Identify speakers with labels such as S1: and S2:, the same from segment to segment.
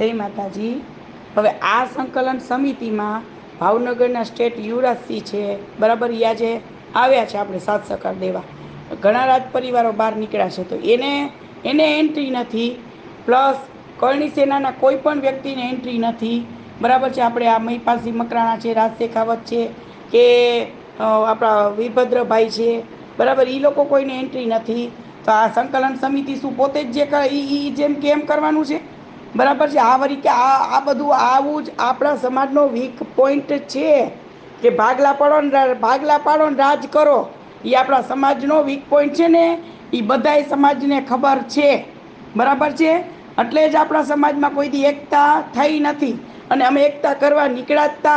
S1: જય માતાજી. હવે આ સંકલન સમિતિમાં ભાવનગરના સ્ટેટ યુવરાજસિંહ છે, બરાબર એ આજે આવ્યા છે આપણે સાથ સહકાર દેવા. ઘણા રાજ પરિવારો બહાર નીકળ્યા છે, તો એને એને એન્ટ્રી નથી. પ્લસ કરણી સેનાના કોઈ પણ વ્યક્તિને એન્ટ્રી નથી. બરાબર છે, આપણે આ મહિપાલસિંહ મકરાણા છે, રાજ શેખાવત છે, કે આપણા વીરભદ્રભાઈ છે, બરાબર એ લોકો કોઈને એન્ટ્રી નથી. તો આ સંકલન સમિતિ શું પોતે જ જે કરે એ જેમ કે એમ કરવાનું છે? બરાબર છે? આ વળી કે આ આ બધું આવું જ આપણા સમાજનો વીક પોઈન્ટ છે કે ભાગલા પાડો ને ભાગલા પાડો ને રાજ કરો. એ આપણા સમાજનો વીક પોઈન્ટ છે ને એ બધાય સમાજને ખબર છે. બરાબર છે? એટલે જ આપણા સમાજમાં કોઈ દી એકતા થઈ નથી. અને અમે એકતા કરવા નીકળ્યા જ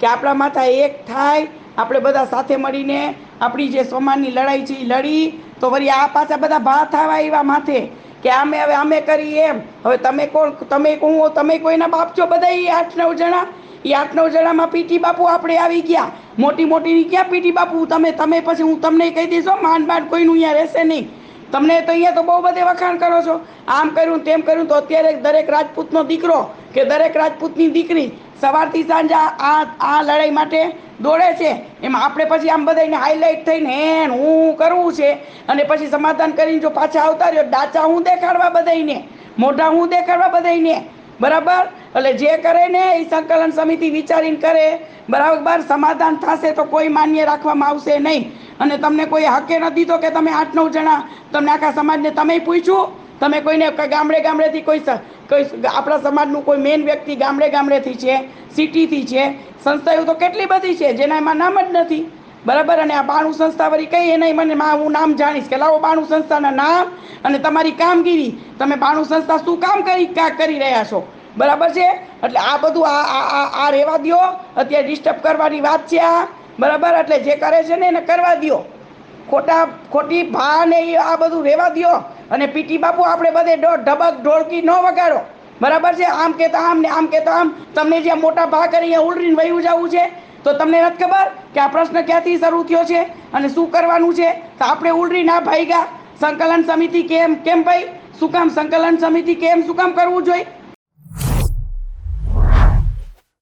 S1: કે આપણા માથા એક થાય, આપણે બધા સાથે મળીને આપણી જે સોમાનની લડાઈ છે એ લડી, તો વળી આ પાછા બધા ભા થવા એવા માથે. કે અમે હવે અમે કરીએ એમ. હવે તમે કોણ? તમે કોણ તમે કોઈના બાપ છો? બધા એ આઠ નવ જણા. એ આઠ નવ જણામાં પીટી બાપુ આપણે આવી ગયા. મોટી મોટી ક્યાં પીટી બાપુ? તમે તમે પછી હું તમને કહી દઈશ માન માંડ કોઈનું અહીંયા રહેશે નહીં. તમને તો અહીંયા તો બહુ બધે વખાણ કરો છો. આમ કર્યું, તેમ કર્યું, તો અત્યારે દરેક રાજપૂતનો દીકરો કે દરેક રાજપૂતની દીકરી સવારથી સાંજ આ આ લડાઈ માટે દોડે છે. એમાં આપણે પછી આમ બધાને હાઇલાઇટ થઈને હેન હું કરવું છે. અને પછી સમાધાન કરીને જો પાછા આવતા રહ્યો, ડાચા હું દેખાડવા બધાને મોઢા હું દેખાડવા બધાને બરાબર? એટલે જે કરે ને એ સંકલન સમિતિ વિચારીને કરે. બરાબર? સમાધાન થશે તો કોઈ માન્ય રાખવામાં આવશે નહીં. અને તમને કોઈ હકે નથી દીધો કે તમે આઠ નવ જણા, તમને આખા સમાજને તમે પૂછ્યું? તમે કોઈને ગામડે ગામડેથી કોઈ કોઈ આપણા સમાજનું કોઈ મેન વ્યક્તિ ગામડે ગામડેથી છે સિટીથી છે, સંસ્થાઓ તો કેટલી બધી છે, જેના એમાં નામ જ નથી. બરાબર? અને આ બાણું સંસ્થા વળી કઈ એને મને હું નામ જાણીશ કે લાવો બાણું સંસ્થાના નામ અને તમારી કામગીરી. તમે બાણું સંસ્થા શું કામ કરી કરી રહ્યા છો? બરાબર છે? એટલે આ બધું આ આ રહેવા દ્યો અત્યારે ડિસ્ટર્બ કરવાની વાત છે આ. બરાબર, એટલે જે કરે છે ને એને કરવા દ્યો. ખોટા, ખોટી ભા ને આ બધું રહેવા દ્યો. અને પીટી બાપુ, આપણે બધે ઢબક, ઢોળકી ન વગાડો. બરાબર છે? આમ કહેતા આમ ને આમ કહેતા આમ. તમને જે મોટા ભા કરી ઉલરીને વયું જવું છે. તો તમને નથી ખબર કે આ પ્રશ્ન ક્યાંથી શરૂ થયો છે અને શું કરવાનું છે? તો આપણે ઉલરી ના ભાઈ ગયા સંકલન સમિતિ કેમ કેમ ભાઈ? શું કામ સંકલન સમિતિ કેમ, શું કામ કરવું જોઈએ?